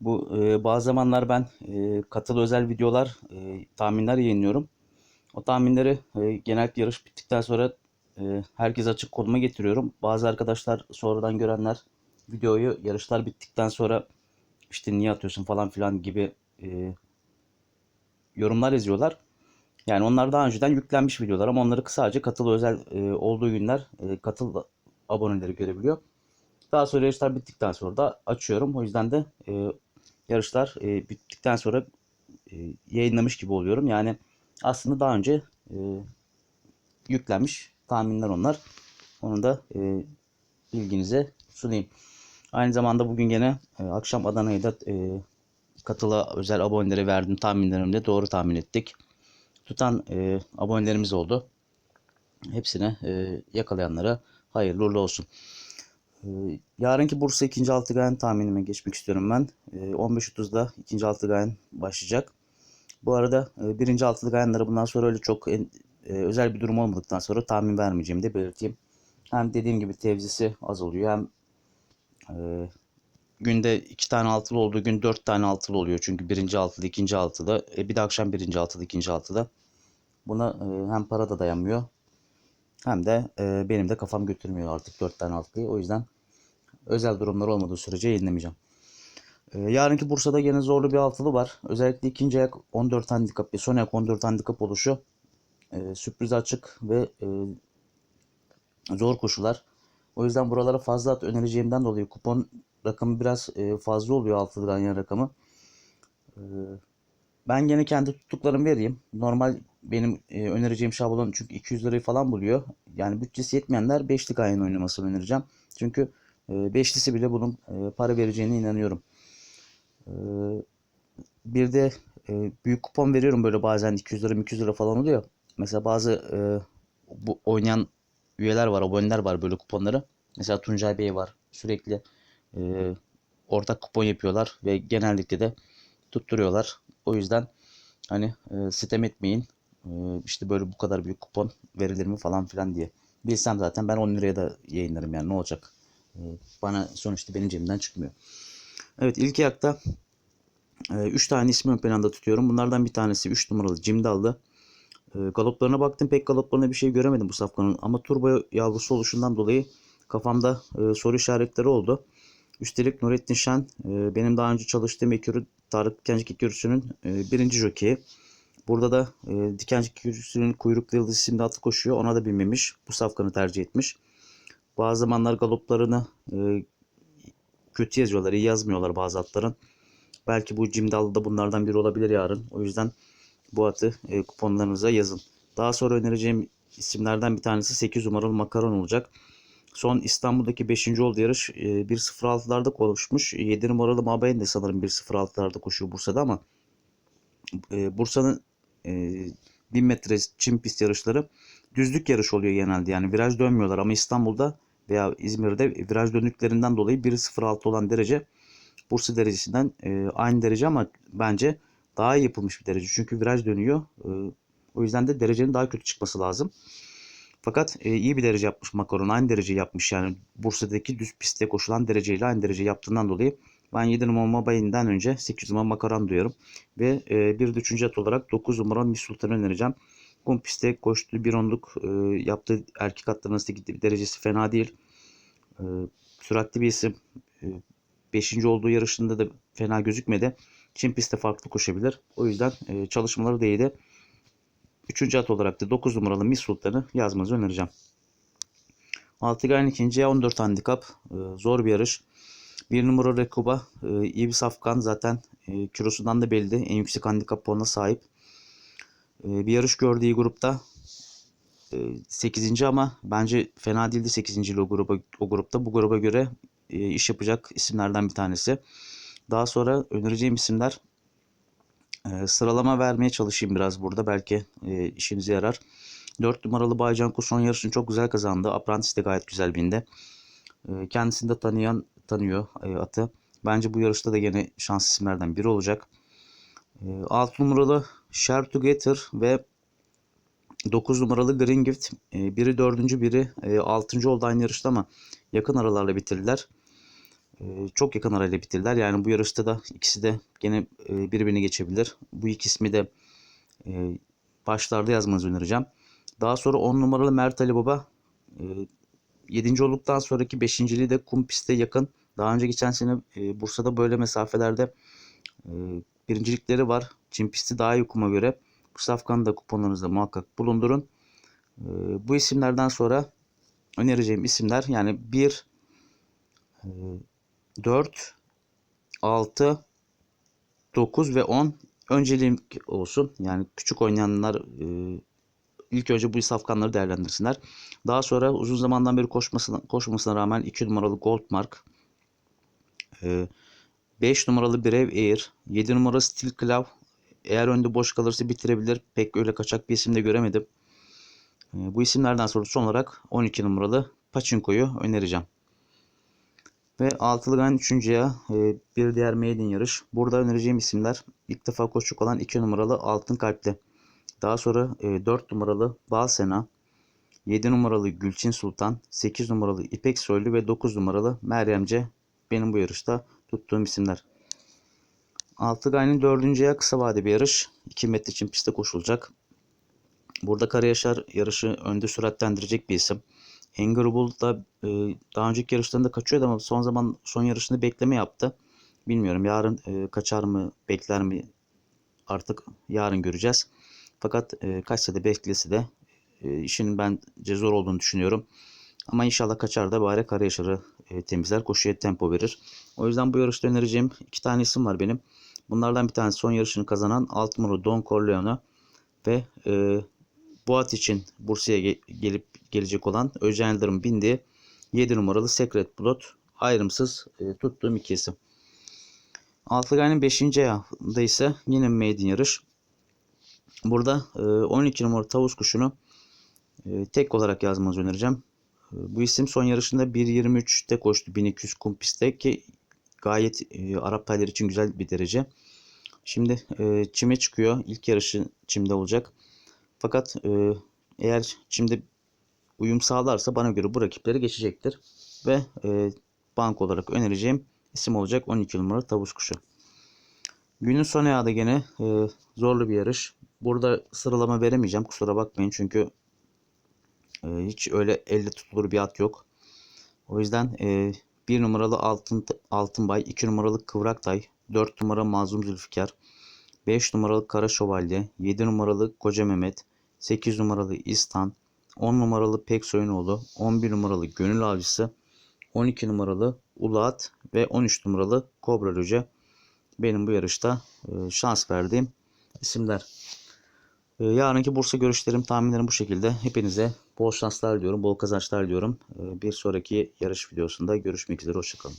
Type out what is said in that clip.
Bu e, bazı zamanlar ben e, katıl özel videolar, e, tahminler yayınlıyorum. O tahminleri e, genellikle yarış bittikten sonra e, herkes açık konuma getiriyorum. Bazı arkadaşlar sonradan görenler videoyu yarışlar bittikten sonra işte niye atıyorsun falan filan gibi e, yorumlar yazıyorlar. Yani onlar daha önceden yüklenmiş videolar ama onları sadece katıl özel e, olduğu günler e, katıl aboneleri görebiliyor. Daha sonra yarışlar bittikten sonra da açıyorum. O yüzden de e, yarışlar e, bittikten sonra e, yayınlamış gibi oluyorum. Yani aslında daha önce e, yüklenmiş tahminler onlar. Onu da e, bilginize sunayım. Aynı zamanda bugün gene e, akşam Adana'ya da e, katıla özel abonelere verdiğim tahminlerimde doğru tahmin ettik. Tutan e, abonelerimiz oldu. Hepsine e, yakalayanlara hayırlı uğurlu olsun. E, yarınki Bursa ikinci altıgayen tahminime geçmek istiyorum ben. E, 15.30'da ikinci altıgayen başlayacak. Bu arada e, birinci altıgayenlere bundan sonra öyle çok e, özel bir durum olmadıktan sonra tahmin vermeyeceğimi de belirteyim. Hem dediğim gibi tevzisi az oluyor hem e, günde iki tane altılı olduğu gün dört tane altılı oluyor. Çünkü birinci altılı, ikinci altılı. E, bir de akşam birinci altılı, ikinci altılı. Buna e, hem para da dayanmıyor hem de e, benim de kafam götürmüyor artık dört tane altılıyı. O yüzden özel durumlar olmadığı sürece yayınlamayacağım. E, yarınki Bursa'da gene zorlu bir altılı var. Özellikle ikinci ayak 14 handikap ve son ayak 14 handikap oluşu e, sürpriz açık ve e, zor koşular. O yüzden buralara fazla at önereceğimden dolayı kupon rakamı biraz e, fazla oluyor altılı ganyan rakamı. E, ben gene kendi tuttuklarımı vereyim. Normal benim e, önereceğim şablon çünkü 200 lirayı falan buluyor. Yani bütçesi yetmeyenler 5'li ganyan oynamasını önereceğim. Çünkü e, bile bunun e, para vereceğine inanıyorum. E, bir de e, büyük kupon veriyorum böyle bazen 200 lira 200 lira falan oluyor. Mesela bazı e, bu oynayan üyeler var, aboneler var böyle kuponları. Mesela Tuncay Bey var. Sürekli e, ortak kupon yapıyorlar ve genellikle de tutturuyorlar. O yüzden hani e, sitem etmeyin. E, işte böyle bu kadar büyük kupon verilir mi falan filan diye. Bilsem zaten ben 10 liraya da yayınlarım yani ne olacak. E, bana sonuçta benim cebimden çıkmıyor. Evet ilk ayakta 3 tane ismi ön planda tutuyorum. Bunlardan bir tanesi 3 numaralı Cimdallı. E, galoplarına baktım pek galoplarına bir şey göremedim bu safkanın. Ama turbo yavrusu oluşundan dolayı kafamda e, soru işaretleri oldu. Üstelik Nurettin Şen e, benim daha önce çalıştığım ekürü Tarık Dikencik ekürüsünün e, birinci jokeyi. Burada da e, Dikencik ekürüsünün kuyruklu yıldız isimli atı koşuyor. Ona da binmemiş. Bu safkanı tercih etmiş. Bazı zamanlar galoplarını e, kötü yazıyorlar, iyi yazmıyorlar bazı atların. Belki bu Cimdallı da bunlardan biri olabilir yarın. O yüzden bu atı e, kuponlarınıza yazın. Daha sonra önereceğim isimlerden bir tanesi 8 numaralı Makaron olacak. Son İstanbul'daki 5. olduğu yarış e, 1.06'larda koşmuş. 7 numaralı Mabeyn de sanırım 1.06'larda koşuyor Bursa'da ama e, Bursa'nın e, 1000 metre çim pist yarışları düzlük yarış oluyor genelde. Yani viraj dönmüyorlar ama İstanbul'da veya İzmir'de viraj döndüklerinden dolayı 1.06 olan derece Bursa derecesinden e, aynı derece ama bence daha iyi yapılmış bir derece. Çünkü viraj dönüyor. E, o yüzden de derecenin daha kötü çıkması lazım. Fakat e, iyi bir derece yapmış Makaron. Aynı derece yapmış yani Bursa'daki düz pistte koşulan dereceyle aynı derece yaptığından dolayı ben 7 numara Mabayin'den önce 8 numara Makaron diyorum. Ve e, bir üçüncü at olarak 9 numara Miss Sultan'ı önereceğim. Kum pistte koştuğu bir onluk e, yaptığı erkek atların arasındaki derecesi fena değil. E, süratli bir isim. E, olduğu yarışında da fena gözükmedi. Çin pistte farklı koşabilir. O yüzden e, çalışmaları iyiydi. Üçüncü at olarak da 9 numaralı Miss Sultan'ı yazmanızı önereceğim. Altıgayn ikinciye 14 handikap. E, zor bir yarış. Bir numara Rekuba e, iyi bir safkan zaten e, da belli. En yüksek handikap puanına sahip. E, bir yarış gördüğü grupta e, 8. ama bence fena değildi 8. o gruba o grupta. Bu gruba göre e, iş yapacak isimlerden bir tanesi. Daha sonra önereceğim isimler e, sıralama vermeye çalışayım biraz burada. Belki işinize yarar. 4 numaralı Baycan Kuson yarışını çok güzel kazandı. Apprentice de gayet güzel bindi. Kendisini de tanıyan tanıyor e, atı. Bence bu yarışta da yine şans isimlerden biri olacak. E, 6 numaralı Share Together ve 9 numaralı Green Gift. E, biri dördüncü biri e, altıncı oldu aynı yarışta ama yakın aralarla bitirdiler. e, çok yakın arayla bitirdiler. Yani bu yarışta da ikisi de gene e, birbirini geçebilir. Bu iki ismi de e, başlarda yazmanızı önereceğim. Daha sonra 10 numaralı Mert Ali Baba e, 7. olduktan sonraki 5.liği de kum piste yakın. Daha önce geçen sene e, Bursa'da böyle mesafelerde e, birincilikleri var. Çim pisti daha iyi kuma göre. Bu safkanı da kuponlarınızda muhakkak bulundurun. E, bu isimlerden sonra önereceğim isimler yani 1 e, 4 6 9 ve 10 önceliğim olsun. Yani küçük oynayanlar e, ilk önce bu safkanları değerlendirsinler. Daha sonra uzun zamandan beri koşmasına, koşmasına rağmen 2 numaralı Goldmark, 5 numaralı Brave Air, 7 numaralı Steel Claw eğer önde boş kalırsa bitirebilir. Pek öyle kaçak bir isim de göremedim. E, Bu isimlerden sonra son olarak 12 numaralı Pachinko'yu önereceğim. Ve altılı gan 3.ya bir diğer maiden yarış. Burada önereceğim isimler ilk defa koşacak olan 2 numaralı Altın Kalpli. Daha sonra e, 4 numaralı Balsena, 7 numaralı Gülçin Sultan, 8 numaralı İpek Soylu ve 9 numaralı Meryemce benim bu yarışta tuttuğum isimler. Altıgay'ın dördüncüye kısa vade bir yarış. 2 metre için pistte koşulacak. Burada Karayaşar yarışı önde süratlendirecek bir isim. Engerbull da e, daha önceki yarışlarında kaçıyordu ama son zaman son yarışında bekleme yaptı. Bilmiyorum yarın e, kaçar mı bekler mi artık yarın göreceğiz. Fakat e, kaçsa da beklese de e, işin bence zor olduğunu düşünüyorum. Ama inşallah kaçar da bari Karayaşar'ı e, temizler, koşuya tempo verir. O yüzden bu yarışta önereceğim iki tane isim var benim. Bunlardan bir tanesi son yarışını kazanan Altmuro Don Corleone ve e, Boğat için Bursa'ya ge- gelip gelecek olan Özcan Yıldırım bindiği 7 numaralı Secret Blood ayrımsız e, tuttuğum iki isim. Altıgay'ın 5. ayağında ise yine maiden yarış. Burada e, 12 numaralı tavus kuşunu e, tek olarak yazmanızı önereceğim. E, bu isim son yarışında 1.23'te koştu 1200 kum pistte ki gayet e, Arap tayları için güzel bir derece. Şimdi e, çime çıkıyor. İlk yarışı çimde olacak. Fakat e, eğer çimde uyum sağlarsa bana göre bu rakipleri geçecektir. Ve e, bank olarak önereceğim isim olacak 12 numaralı tavus kuşu. Günün son ayağında gene e, zorlu bir yarış. Burada sıralama veremeyeceğim kusura bakmayın çünkü e, hiç öyle elle tutulur bir at yok. O yüzden e, 1 numaralı Altın Altınbay, 2 numaralı Kıvraktay, 4 numara Mazlum Zülfikar, 5 numaralı Kara Şövalye, 7 numaralı Koca Mehmet, 8 numaralı İstan, 10 numaralı Pek Soyunoğlu, 11 numaralı Gönül Avcısı, 12 numaralı Uluat ve 13 numaralı Kobra Loca benim bu yarışta e, şans verdiğim isimler. E, Yarınki Bursa görüşlerim, tahminlerim bu şekilde. Hepinize bol şanslar diliyorum, bol kazançlar diliyorum. E, Bir sonraki yarış videosunda görüşmek üzere, hoşçakalın.